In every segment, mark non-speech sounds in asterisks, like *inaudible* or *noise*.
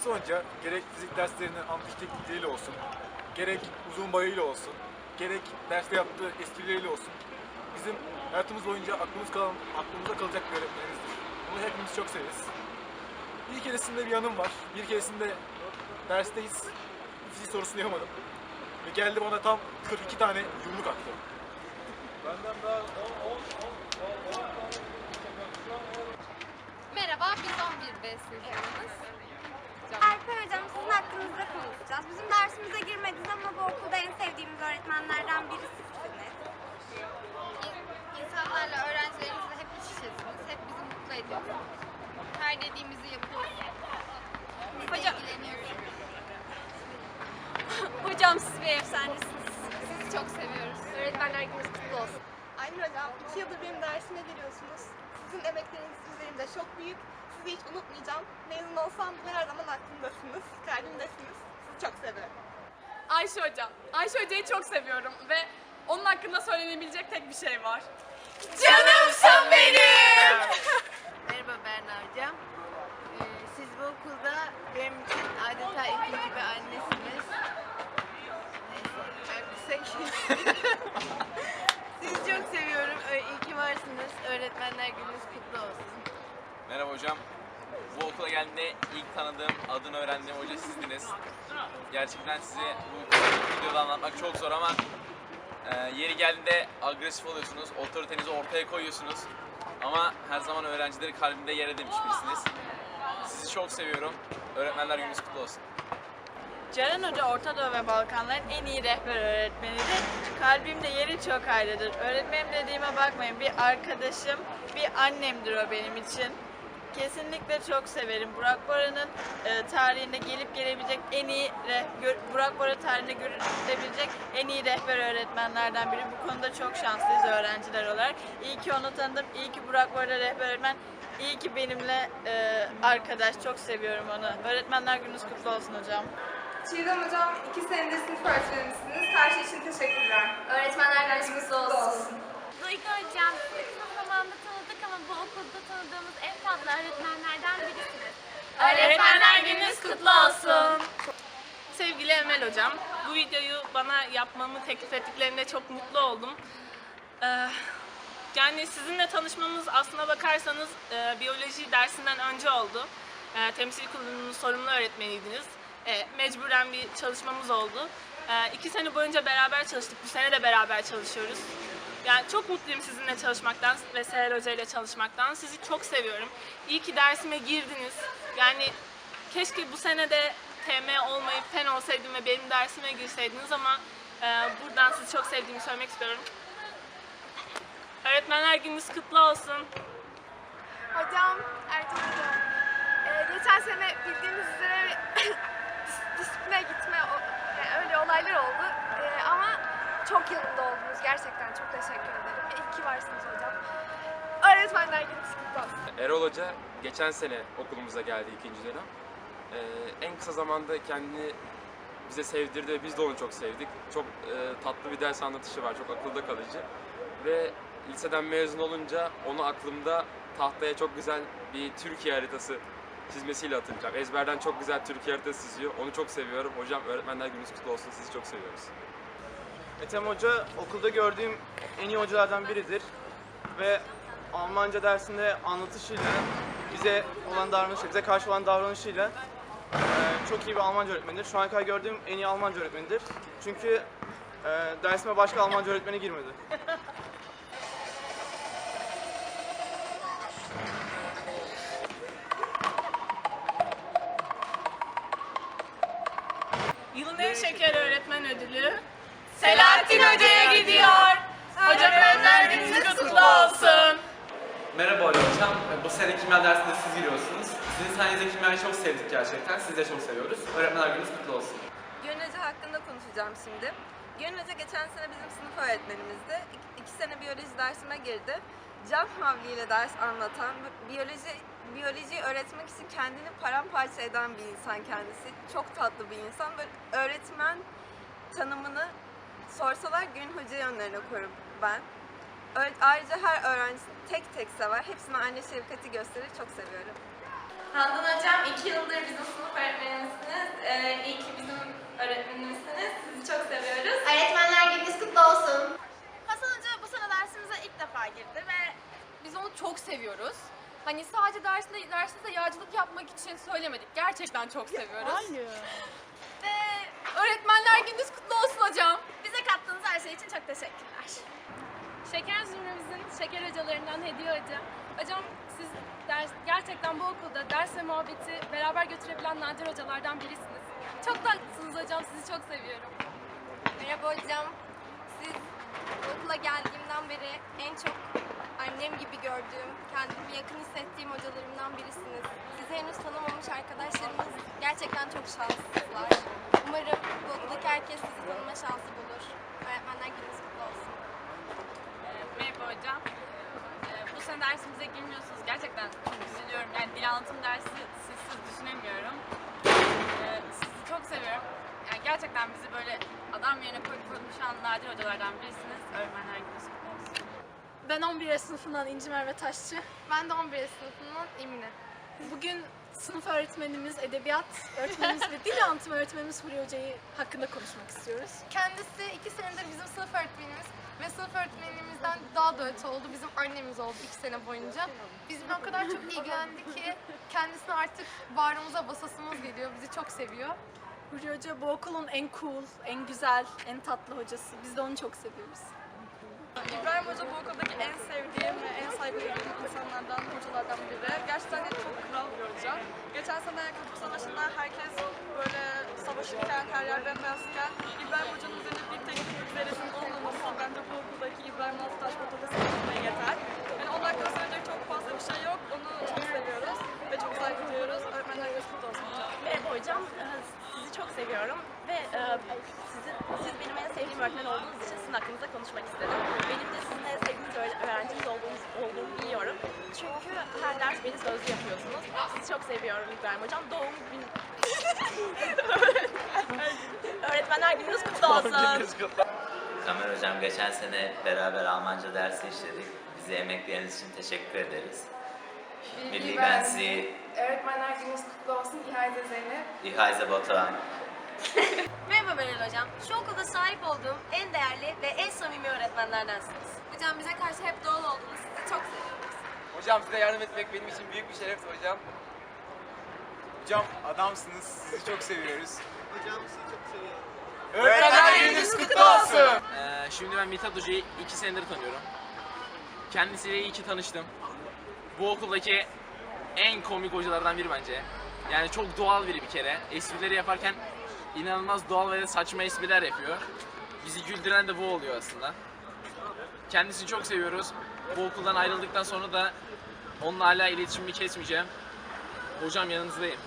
İsa Hoca gerek fizik derslerinin antik teknikleriyle olsun, gerek uzun boyuyla olsun, gerek derste yaptığı esprileriyle olsun bizim hayatımız boyunca aklımız kalan, aklımızda kalacak bir öğretmenimizdir. Bunu hepimiz çok severiz. Bir keresinde bir yanım var. Bir keresinde dersteyiz. Fizik sorusunu yapamadım. Ve geldi bana tam 42 tane yumruk attı. Benden daha 10, 10, 10, 10, 10, Merhaba, biz 11 B sınıfımız. Alper hocam sizin hakkınızda konuşacağız. Bizim dersimize girmediniz ama bu okulda en sevdiğimiz öğretmenlerden birisisiniz. İnsanlarla, öğrencilerimizle hep iç içesiniz. Hep bizi mutlu ediyorsunuz. Her dediğimizi yapıyorsunuz. Hocam-. *laughs* Hocam siz bir efsanesiniz. Sizi çok seviyoruz. Öğretmenler gününüz kutlu olsun. Aynur Hocam, iki yıldır benim dersime geliyorsunuz. Sizin emekleriniz üzerimde çok büyük. Sizi hiç unutmayacağım. Mezun olsam bile her zaman aklımdasınız, kalbimdesiniz. Sizi çok seviyorum. Ayşe Hocam. Ayşe Hoca'yı çok seviyorum ve onun hakkında söylenebilecek tek bir şey var. Canımsın benim! Merhaba Berna Hocam. Ee, siz bu okulda benim için adeta ikinci bir annesiniz. Neyse, ben kısa keseyim. Sizi çok seviyorum. Ö- İyi ki varsınız. Öğretmenler gününüz kutlu olsun. Merhaba hocam. Bu okula geldiğimde ilk tanıdığım, adını öğrendiğim hoca sizdiniz. Gerçekten sizi bu videoda anlatmak çok zor ama e, yeri geldiğinde agresif oluyorsunuz, otoritenizi ortaya koyuyorsunuz. Ama her zaman öğrencileri kalbimde yer edinmiş birisiniz. Sizi çok seviyorum. Öğretmenler gününüz kutlu olsun. Ceren Hoca Orta Doğu ve Balkanların en iyi rehber öğretmenidir. Kalbimde yeri çok ayrıdır. Öğretmenim dediğime bakmayın. Bir arkadaşım, bir annemdir o benim için. Kesinlikle çok severim. Burak Bora'nın e, tarihinde gelip gelebilecek en iyi reh- gö- Burak Bora tarihinde görülebilecek en iyi rehber öğretmenlerden biri. Bu konuda çok şanslıyız öğrenciler olarak. İyi ki onu tanıdım. İyi ki Burak Bora rehber öğretmen. İyi ki benimle e, arkadaş. Çok seviyorum onu. Öğretmenler gününüz kutlu olsun hocam. Çiğdem Hocam, iki senedir sınıf öğretmenisiniz. Her şey için teşekkürler. Öğretmenler gününüz kutlu olsun. Duygu Hocam, sizi kısa zamanda tanıdık ama bu okulda tanıdığımız en fazla öğretmenlerden birisiniz. Öğretmenler gününüz kutlu olsun. Sevgili Emel Hocam, bu videoyu bana yapmamı teklif ettiklerinde çok mutlu oldum. Ee, yani sizinle tanışmamız aslına bakarsanız e, biyoloji dersinden önce oldu. E, temsil kurulunun sorumlu öğretmeniydiniz. E, mecburen bir çalışmamız oldu. E, iki sene boyunca beraber çalıştık. Bu sene de beraber çalışıyoruz. Yani çok mutluyum sizinle çalışmaktan ve Seher Hoca ile çalışmaktan. Sizi çok seviyorum. İyi ki dersime girdiniz. Yani keşke bu sene de TM olmayıp fen olsaydım ve benim dersime girseydiniz ama e, buradan sizi çok sevdiğimi söylemek istiyorum. Öğretmenler gününüz kutlu olsun. Hocam, Ertuğrul Hocam, ee, geçen sene bildiğiniz üzere *laughs* dis- disipline gitme, o- yani öyle olaylar oldu. Çok yanımda oldunuz. Gerçekten çok teşekkür ederim. İyi ki varsınız hocam. Öğretmenler gününüz kutlu olsun. Erol Hoca geçen sene okulumuza geldi ikinci dönem. Ee, en kısa zamanda kendini bize sevdirdi ve biz de onu çok sevdik. Çok e, tatlı bir ders anlatışı var, çok akılda kalıcı. Ve liseden mezun olunca onu aklımda tahtaya çok güzel bir Türkiye haritası çizmesiyle hatırlayacağım. Ezberden çok güzel Türkiye haritası çiziyor. Onu çok seviyorum. Hocam öğretmenler gününüz kutlu olsun. Sizi çok seviyoruz. Ethem Hoca okulda gördüğüm en iyi hocalardan biridir ve Almanca dersinde anlatışıyla bize olan davranışı, bize karşı olan davranışıyla eee, çok iyi bir Almanca öğretmenidir. Şu ana kadar gördüğüm en iyi Almanca öğretmenidir. Çünkü eee dersime başka Almanca öğretmeni girmedi. Yılın en şeker öğretmen ödülü Selahattin Hoca'ya gidiyor. Hocam öğretmenler gününüz kutlu olsun. Merhaba hocam. Bu sene kimya dersinde siz giriyorsunuz. Sizin sayenizde kimyayı çok sevdik gerçekten. Sizi de çok seviyoruz. Öğretmenler gününüz kutlu olsun. Gün Hoca hakkında konuşacağım şimdi. Gün Hoca geçen sene bizim sınıf öğretmenimizdi. İki, iki sene biyoloji dersime girdi. Can havliyle ders anlatan, biyoloji biyolojiyi öğretmek için kendini paramparça eden bir insan kendisi. Çok tatlı bir insan. Böyle öğretmen tanımını sorsalar Gün Hoca yönlerine koyarım ben. Ayrıca her öğrenci tek tek sever. Hepsine aynı şefkati gösterir. Çok seviyorum. Handan Hocam iki yıldır bizim sınıf öğretmenimizsiniz. Ee, iyi ki bizim öğretmenimizsiniz. Sizi çok seviyoruz. Öğretmenler gününüz kutlu olsun. Hasan Hoca bu sene dersimize ilk defa girdi ve biz onu çok seviyoruz. Hani sadece dersinde, dersimizde yağcılık yapmak için söylemedik. Gerçekten çok seviyoruz. *laughs* Ve öğretmenler gününüz kutlu olsun hocam. Bize kattığınız her şey için çok teşekkürler. Şeker Zümremizin şeker hocalarından Hediye Hoca. Hocam siz ders, gerçekten bu okulda ders ve muhabbeti beraber götürebilen nadir hocalardan birisiniz. Çok tatlısınız hocam, sizi çok seviyorum. Merhaba hocam. Siz okula geldiğimden beri annem gibi gördüğüm, kendimi yakın hissettiğim hocalarımdan birisiniz. Sizi henüz tanımamış arkadaşlarımız gerçekten çok şanslısılar. Umarım bu okuldaki herkes sizi tanıma şansı bulur. Öğretmenler gününüz kutlu olsun. Merhaba hocam. Ee, bu sene dersimize girmiyorsunuz. Gerçekten çok üzülüyorum. Yani dil anlatım dersi sizsiz düşünemiyorum. Ee, sizi çok seviyorum. Yani gerçekten bizi böyle adam yerine koyup konuşan nadir hocalardan birisiniz. Öğretmenler olsun. Ben 11 sınıfından İnci Merve Taşçı. Ben de 11 sınıfından Emine. Bugün sınıf öğretmenimiz, edebiyat öğretmenimiz ve dil anlatım öğretmenimiz Huri Hoca'yı hakkında konuşmak istiyoruz. Kendisi iki senedir bizim sınıf öğretmenimiz ve sınıf öğretmenimizden daha da öte oldu. Bizim annemiz oldu iki sene boyunca. Bizimle o kadar çok ilgilendi ki kendisine artık bağrımıza basasımız geliyor. Bizi çok seviyor. Huri Hoca bu okulun en cool, en güzel, en tatlı hocası. Biz de onu çok seviyoruz. İbrahim Hoca bu okuldaki en sevdiğim ve en saygı duyduğum insanlardan, hocalardan biri. Gerçekten de çok kral bir hoca. Geçen sene Kurtuluş Savaşı'nda herkes böyle savaşırken, her yer bembeyazken İbrahim Hoca'nın üzerinde bir tek zerresinin olmaması bence bu okuldaki İbrahim Altıtaş yapmaya yeter. Yani onun hakkında söyleyecek çok fazla bir şey yok. Onu çok seviyoruz ve çok saygı duyuyoruz. Öğretmenler kutlu olsun. Merhaba hocam, sizi çok seviyorum ve e, sizi, siz benim en sevdiğim öğretmen olduğunuz için sizin hakkınızda konuşmak istedim. Benim de sizin en sevdiğiniz öğre- öğrenciniz olduğunuz, olduğumu biliyorum. Çünkü her ders beni sözlü yapıyorsunuz. Sizi çok seviyorum İbrahim hocam. Doğum gün... *laughs* Öğretmenler gününüz kutlu olsun. Kamer Hocam geçen sene beraber Almanca dersi işledik. Bize emekleriniz için teşekkür ederiz. Billy Benzi, Öğretmenler gününüz kutlu olsun. İhayde Zeynep. İhayze Batuhan. *laughs* Merhaba Meral hocam. Şu okulda sahip olduğum en değerli ve en samimi öğretmenlerdensiniz. Hocam bize karşı hep doğal oldunuz. Sizi çok seviyoruz. Hocam size yardım etmek benim için büyük bir şeref hocam. Hocam adamsınız, sizi çok seviyoruz. Hocam sizi çok seviyorum. Öğretmenler gününüz kutlu olsun. Ee, şimdi ben Mithat Hoca'yı iki senedir tanıyorum. Kendisiyle iyi ki tanıştım. Bu okuldaki en komik hocalardan biri bence. Yani çok doğal biri bir kere. Esprileri yaparken inanılmaz doğal ve saçma espriler yapıyor. Bizi güldüren de bu oluyor aslında. Kendisini çok seviyoruz. Bu okuldan ayrıldıktan sonra da onunla hala iletişimimi kesmeyeceğim. Hocam yanınızdayım.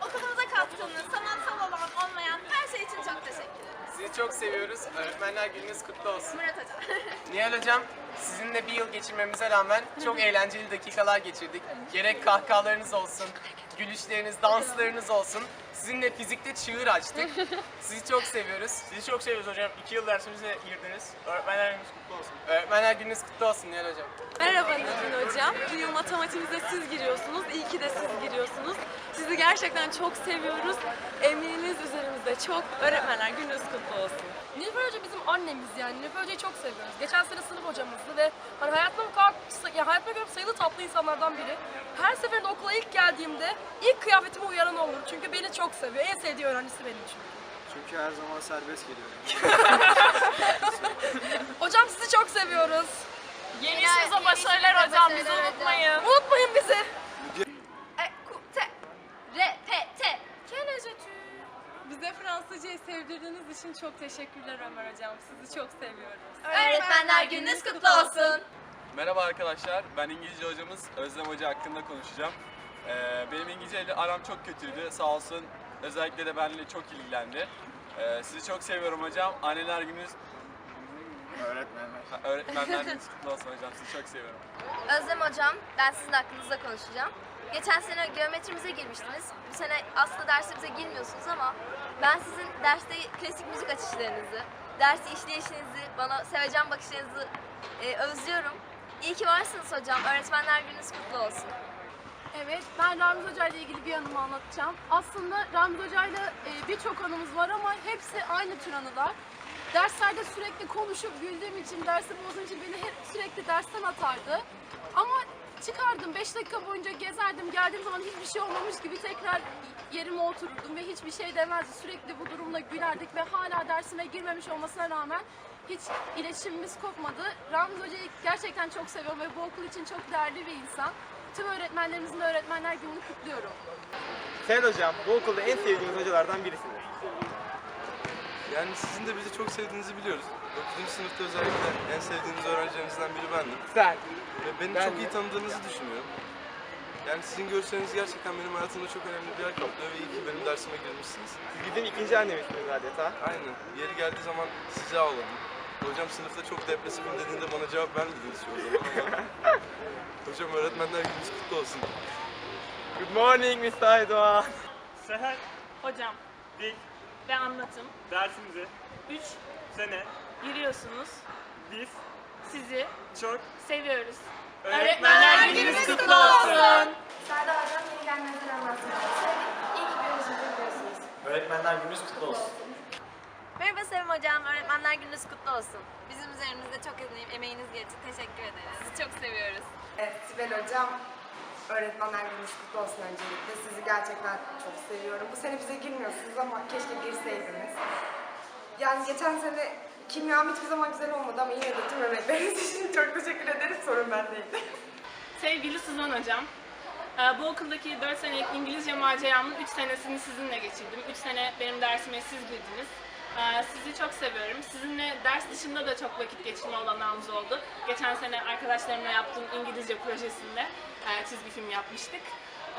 Okulumuza katkınız, sanatsal olan olmayan her şey için çok teşekkür ederim. Sizi çok seviyoruz. Öğretmenler gününüz kutlu olsun. Murat Hocam. *laughs* Nihal Hocam, sizinle bir yıl geçirmemize rağmen çok eğlenceli dakikalar geçirdik. Gerek kahkahalarınız olsun, gülüşleriniz, danslarınız olsun. Sizinle fizikte çığır açtık. *laughs* Sizi çok seviyoruz. Sizi çok seviyoruz hocam. İki yıl dersimize girdiniz. Öğretmenler gününüz kutlu olsun. Öğretmenler gününüz kutlu olsun Nihal Hocam. Merhaba Nilgün Hocam. Bu yıl matematiğimize siz giriyorsunuz. İyi ki de siz giriyorsunuz. Sizi gerçekten çok seviyoruz. Emeğiniz üzerimizde çok. Öğretmenler gününüz kutlu olsun. Nilüfer Hoca bizim annemiz yani. Nilüfer Hoca'yı çok seviyoruz. Geçen sene sınıf hocamızdı ve hani hayatımda bu kadar, ya hayatımda gördüğüm sayılı tatlı insanlardan biri. Her seferinde okula ilk geldiğimde ilk kıyafetime uyaran olur. Çünkü beni çok seviyor. En sevdiği öğrencisi benim çünkü. Çünkü her zaman serbest geliyorum. *laughs* Hocam sizi çok seviyoruz. Yeni işinize başarılar hocam, bizi unutmayın. Unutmayın bizi. Sevdirdiğiniz için çok teşekkürler Ömer Hocam. Sizi çok seviyoruz. Öğretmenler gününüz kutlu olsun. Merhaba arkadaşlar, ben İngilizce hocamız Özlem Hoca hakkında konuşacağım. Ee, benim İngilizceyle aram çok kötüydü, sağ olsun özellikle de benimle çok ilgilendi. Ee, sizi çok seviyorum hocam, anneler gününüz, Öğretmenler. Ha, öğretmenler gününüz kutlu olsun hocam, sizi çok seviyorum. Özlem hocam, ben sizin hakkınızda konuşacağım. Geçen sene geometrimize girmiştiniz. Bu sene aslında dersimize girmiyorsunuz ama ben sizin derste klasik müzik açışlarınızı, ders işleyişinizi, bana sevecen bakışlarınızı e, özlüyorum. İyi ki varsınız hocam. Öğretmenler gününüz kutlu olsun. Evet, Evet, ben Ramiz Hoca ile ilgili bir anımı anlatacağım. Aslında Ramiz Hoca ile e, birçok anımız var ama hepsi aynı tür anılar. Derslerde sürekli konuşup güldüğüm için, dersi bozduğum için beni hep sürekli dersten atardı. Ama çıkardım, 5 dakika boyunca gezerdim, geldiğim zaman hiçbir şey olmamış gibi tekrar yerime otururdum ve hiçbir şey demezdi. Sürekli bu durumla gülerdik ve hala dersime girmemiş olmasına rağmen hiç iletişimimiz kopmadı. Ramiz Hoca'yı gerçekten çok seviyorum ve bu okul için çok değerli bir insan. Tüm öğretmenlerimizin Öğretmenler Günü'nü kutluyorum. Sayın hocam, bu okulda en sevdiğimiz hocalardan birisiniz. Yani sizin de bizi çok sevdiğinizi biliyoruz. 9. sınıfta özellikle en sevdiğiniz öğrencilerinizden biri bendim. Güzel. Ve beni Ben çok de. iyi tanıdığınızı düşünüyorum. Yani sizin görüşleriniz gerçekten benim hayatımda çok önemli bir yer kaplıyor ve iyi ki benim dersime girmişsiniz. Siz bizim ikinci annemizsiniz adeta. Aynen. Yeri geldiği zaman size ağladım. Hocam sınıfta çok depresifim dediğinde bana cevap vermediniz şu zaman ama. *laughs* Hocam öğretmenler gününüz kutlu olsun. Good morning Mr. Aydoğan. Seher Hocam dil ve anlatım dersimize 3 sene giriyorsunuz. biz Sizi çok seviyoruz. Öğretmenler Gününüz kutlu olsun. Serdar Hocam yeni gelmeleri anlatmak İyi ki biyolojide biliyorsunuz. Öğretmenler gününüz kutlu olsun. Merhaba Sevim Hocam, öğretmenler gününüz kutlu olsun. Bizim üzerimizde çok emeğiniz, emeğiniz geçti. Teşekkür ederiz. Sizi çok seviyoruz. Evet, Sibel Hocam, öğretmenler kutlu olsun öncelikle. Sizi gerçekten çok seviyorum. Bu sene bize girmiyorsunuz ama keşke girseydiniz. Yani geçen sene kimyam hiçbir zaman güzel olmadı ama yine de tüm öğretmeniniz *laughs* için çok teşekkür ederim. Sorun bendeydi. Sevgili Suzan Hocam, e, bu okuldaki 4 senelik İngilizce maceramın 3 senesini sizinle geçirdim. 3 sene benim dersime siz girdiniz. E, Sizi çok seviyorum. Sizinle ders dışında da çok vakit geçirme olanağımız oldu. Geçen sene arkadaşlarımla yaptığım İngilizce projesinde çizgi film yapmıştık.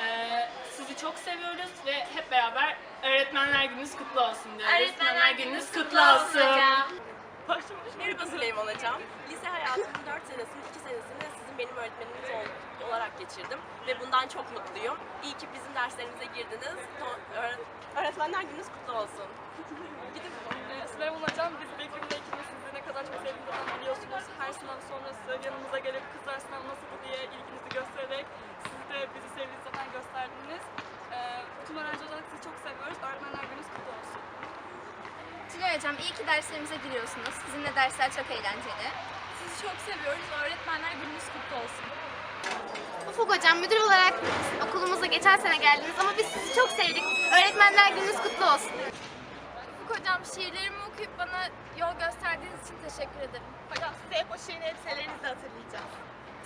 E, Sizi çok seviyoruz ve hep beraber Öğretmenler Gününüz kutlu olsun diyoruz. Öğretmenler Gününüz kutlu olsun hocam. Merhaba Süleyman Hocam. Lise hayatımın 4 senesinin 2 senesini sizin benim öğretmeniniz ol- olarak geçirdim. Ve bundan çok mutluyum. İyi ki bizim derslerimize girdiniz. To- öğret- öğretmenler gününüz kutlu olsun. Gidip e, Süleyman Hocam biz Bekir'le ikimiz kadar çok sevdiğimizden biliyorsunuz. Her sınav sonrası yanımıza gelip kızlar sınav nasıl diye ilginizi göstererek siz de bizi sevdiğinizi zaten gösterdiniz. E, tüm öğrenci olarak sizi çok seviyoruz. Öğretmenler gününüz kutlu olsun. Tülay Hocam iyi ki derslerimize giriyorsunuz. Sizinle dersler çok eğlenceli. Sizi çok seviyoruz. Öğretmenler gününüz kutlu olsun. Ufuk Hocam müdür olarak okulumuza geçen sene geldiniz ama biz sizi çok sevdik. Öğretmenler gününüz kutlu olsun. Ufuk Hocam şiirlerimi okuyup bana yol gösterdiğiniz için teşekkür ederim. Hocam size hep o şirin elbiselerinizle hatırlayacağım.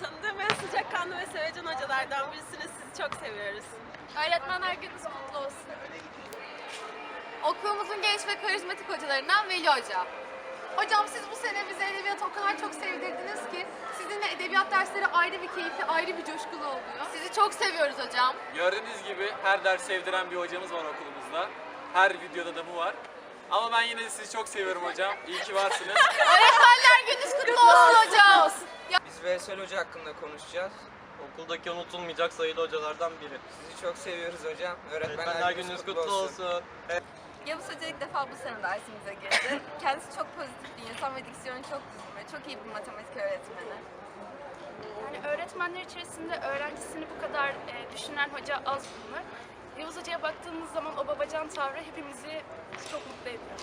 Tanıdığım en sıcakkanlı ve sevecen hocalardan birisiniz. Sizi çok seviyoruz. Öğretmenler gününüz kutlu olsun. Okulumuzun genç ve karizmatik hocalarından Veli Hoca. Hocam siz bu sene bize edebiyat o kadar çok sevdirdiniz ki sizinle edebiyat dersleri ayrı bir keyifli, ayrı bir coşkulu oluyor. Sizi çok seviyoruz hocam. Gördüğünüz gibi her ders sevdiren bir hocamız var okulumuzda. Her videoda da bu var. Ama ben yine de sizi çok seviyorum hocam. İyi ki varsınız. *laughs* Öğretmenler gününüz kutlu olsun hocam. Biz Veysel Hoca hakkında konuşacağız. Okuldaki unutulmayacak sayılı hocalardan biri. Sizi çok seviyoruz hocam. Öğretmenler, gününüz kutlu olsun. Yavuz Hoca ilk defa bu sene dersimize girdi. *laughs* Kendisi çok pozitif bir insan ve diksiyonu çok düzgün ve çok iyi bir matematik öğretmeni. Yani öğretmenler içerisinde öğrencisini bu kadar e, düşünen hoca az bulunur. Yavuz Hoca'ya baktığımız zaman o babacan tavrı hepimizi çok mutlu ediyor.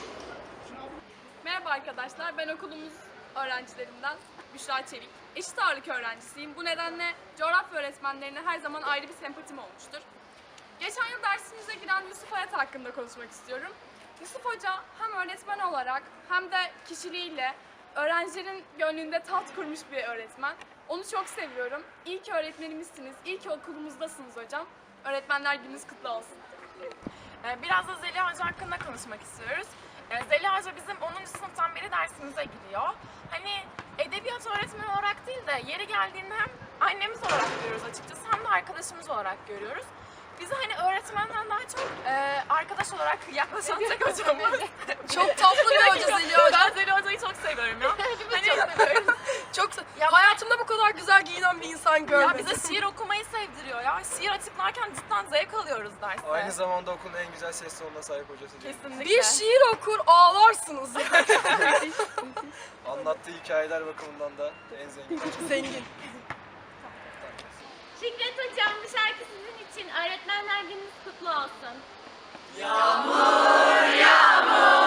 Merhaba arkadaşlar, ben okulumuz öğrencilerinden Büşra Çelik. Eşit ağırlık öğrencisiyim. Bu nedenle coğrafya öğretmenlerine her zaman ayrı bir sempatim olmuştur. Geçen yıl dersimize giren Yusuf Hayat hakkında konuşmak istiyorum. Yusuf Hoca hem öğretmen olarak hem de kişiliğiyle öğrencilerin gönlünde tat kurmuş bir öğretmen. Onu çok seviyorum. İyi ki öğretmenimizsiniz, iyi ki okulumuzdasınız hocam. Öğretmenler gününüz kutlu olsun. Ee, Biraz da Zeliha Hoca hakkında konuşmak istiyoruz. Ee, Zeliha Hoca bizim 10. sınıftan beri dersimize gidiyor. Hani edebiyat öğretmeni olarak değil de yeri geldiğinde hem annemiz olarak görüyoruz açıkçası hem de arkadaşımız olarak görüyoruz. Bizi hani öğretmenden daha çok e, arkadaş olarak yaklaşan tek *laughs* hocamız. Çok tatlı bir *laughs* hoca Zeliha Hoca. Ben Zeliha Hoca'yı çok seviyorum ya. Hepimiz çok seviyoruz. *laughs* Çok hayatımda bu kadar güzel giyinen bir insan görmedim. Ya bize şiir okumayı sevdiriyor ya. Şiir açıklarken cidden zevk alıyoruz derste. Aynı zamanda okulun en güzel ses tonuna sahip hocası? Kesinlikle. Bir şiir okur ağlarsınız yani. Anlattığı hikayeler bakımından da en zengin. Zengin. Fikret Hocam bu şarkı sizin için. Öğretmenler gününüz kutlu olsun. Yağmur, yağmur.